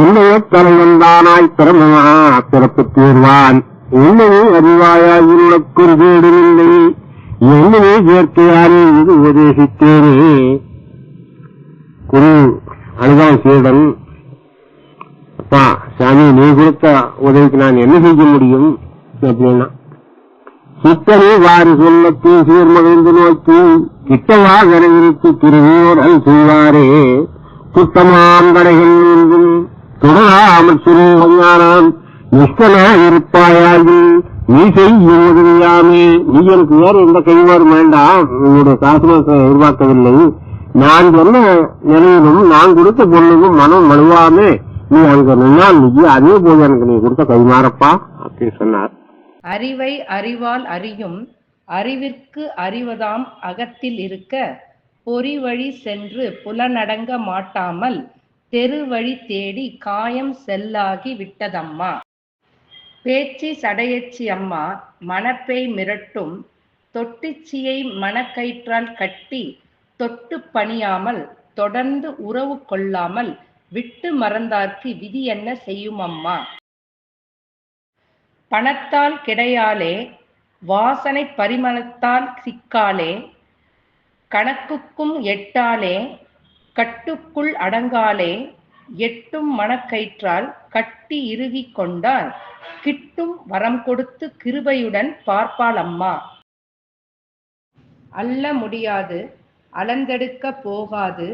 உன்னைய தலைவந்தானாய் பிரமமா பிறப்பு தீர்வான். என்னவே அறிவாயாய் உனக்கும் கேடுமில்லை என்னவே சேர்க்கையானே இது உபதேசித்தேனே குரு அனுபவ சீடன் அப்பா சாமி நீ கொடுத்த உதவிக்கு நான் என்ன செய்ய முடியும்? அப்படின்னா சித்தனை வாரி சொல்லத்து சீர்மகிழ்ந்து நோக்கி கிட்டவா விரைவிற்கு திருவோரல் செய்வாரே. சுத்தமாம் கடைகள் என்றும் தொடராமல் சிறுஞானாம் நிஷ்டனா இருப்பாயாகி நீ செய்யும் உதவியாமே நீ எனக்கு வேற எந்த கைமாறும் வேண்டாம். உன்னுடைய சாசனத்தை எதிர்பார்க்கவில்லை நான் சொன்ன நிலையிலும் நான் கொடுத்த பொண்ணுக்கும் மனம் வலுவாமே. நீ அங்க நின்னால் நீ அதே போது எனக்கு நீ கொடுத்த கைமாறப்பா அப்படின்னு சொன்னார். அறிவை அறிவால் அறியும் அறிவிற்கு அறிவதாம் அகத்தில் இருக்க பொறி வழி சென்று புலனடங்க மாட்டாமல் தெரு வழி தேடி காயம் செல்லாகி விட்டதம்மா. பேச்சி சடையச்சி அம்மா மணப்பேய் மிரட்டும் தொட்டிச்சியை மணக்கயிற்றால் கட்டி தொட்டு பணியாமல் தொடர்ந்து உறவு கொள்ளாமல் விட்டு மறந்தார்க்கு விதி என்ன செய்யும் அம்மா பணத்தால் கிடையாலே வாசனை பரிமளத்தால் சிக்காலே கணக்குக்கும் எட்டாலே கட்டுக்குள் அடங்காலே எட்டும் மனக்கயிற்றால் கட்டி இறுகிக் கொண்டால் கிட்டும் வரம் கொடுத்து கிருபையுடன் பார்ப்பாள் அம்மா. அல்ல முடியாது அளந்தெடுக்க போகாது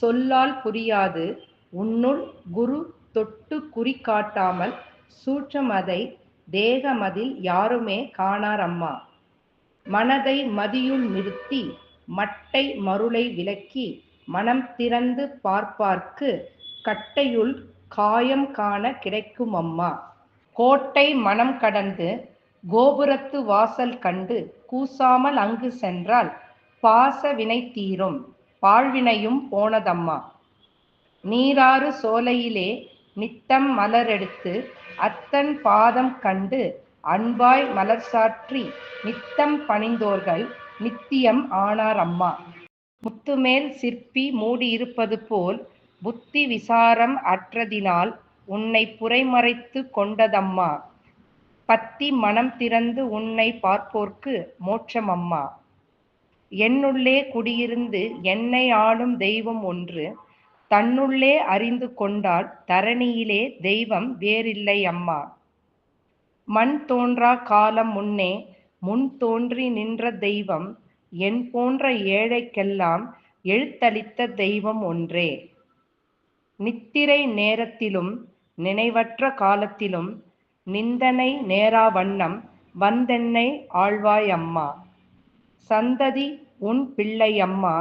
சொல்லால் புரியாது. உன்னுள் குரு தொட்டு குறி காட்டாமல் அதை தேகமதில் யாருமே காணார் அம்மா. மனதை மதியுள் நிறுத்தி மட்டை மருளை விலக்கி மனம் திறந்து பார்ப்பார்க்கு கட்டையுள் காயம் காண கிடைக்கும் அம்மா கோட்டை மனம் கடந்து கோபுரத்து வாசல் கண்டு கூசாமல் அங்கு சென்றால் பாச வினை தீரும். பாழ்வினையும் போனதம்மா. நீராறு சோலையிலே நித்தம் மலரெடுத்து அத்தன் பாதம் கண்டு அன்பாய் மலர் சாற்றி நித்தம் பணிந்தோர்கள் நித்தியம் ஆனார் அம்மா. முத்துமேல் சிற்பி மூடியிருப்பது போல் புத்தி விசாரம் அற்றதினால் உன்னை புரைமறைத்து கொண்டதம்மா. பத்தி மனம் திறந்து உன்னை பார்ப்போர்க்கு மோட்சம் அம்மா என்னுள்ளே குடியிருந்து என்னை ஆளும் தெய்வம் ஒன்று. தன்னுள்ளே அறிந்து கொண்டால் தரணியிலே தெய்வம் வேறில்லை அம்மா மண் தோன்றா காலம் முன்னே முன் தோன்றி நின்ற தெய்வம் என் போன்ற ஏழைக்கெல்லாம் எழுத்தளித்த தெய்வம் ஒன்றே. நித்திரை நேரத்திலும் நினைவற்ற காலத்திலும் நிந்தனை நேரா வண்ணம் வந்தென்னை ஆழ்வாய் அம்மா சந்ததி உன் பிள்ளை அம்மா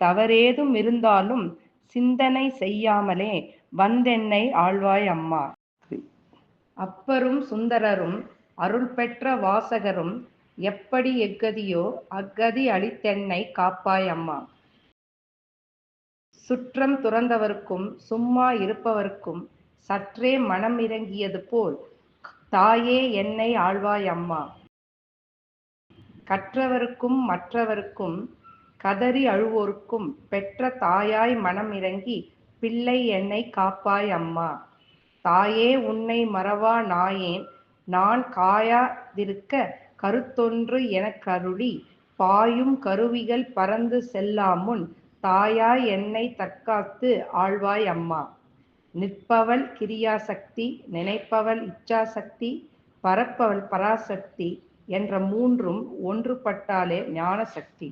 தவறேதும் இருந்தாலும் சிந்தனை செய்யாமலே வந்தென்னை ஆழ்வாய் அம்மா அப்பரும் சுந்தரரும் அருள் பெற்ற வாசகரும் எப்படி எக்கதியோ அக்கதி அளித்தென்னை காப்பாய் அம்மா. சுற்றம் துறந்தவர்க்கும் சும்மா இருப்பவர்க்கும் சற்றே மனம் இறங்கியது போல் தாயே என்னை ஆழ்வாய் அம்மா. கற்றவருக்கும் மற்றவருக்கும் கதறி அழுவோர்க்கும் பெற்ற தாயாய் மனம் இறங்கி பிள்ளை என்னை காப்பாய் அம்மா. தாயே உன்னை மறவா நாயேன் நான் காயாதிருக்க கருத்தொன்று எனக்கருளி பாயும் கருவிகள் பறந்து செல்லாமுன் தாயாய் என்னை தற்காத்து ஆழ்வாய் அம்மா. நிற்பவள் கிரியாசக்தி நினைப்பவள் இச்சாசக்தி பரப்பவள் பராசக்தி என்ற மூன்றும் ஒன்றுபட்டாலே ஞான சக்தி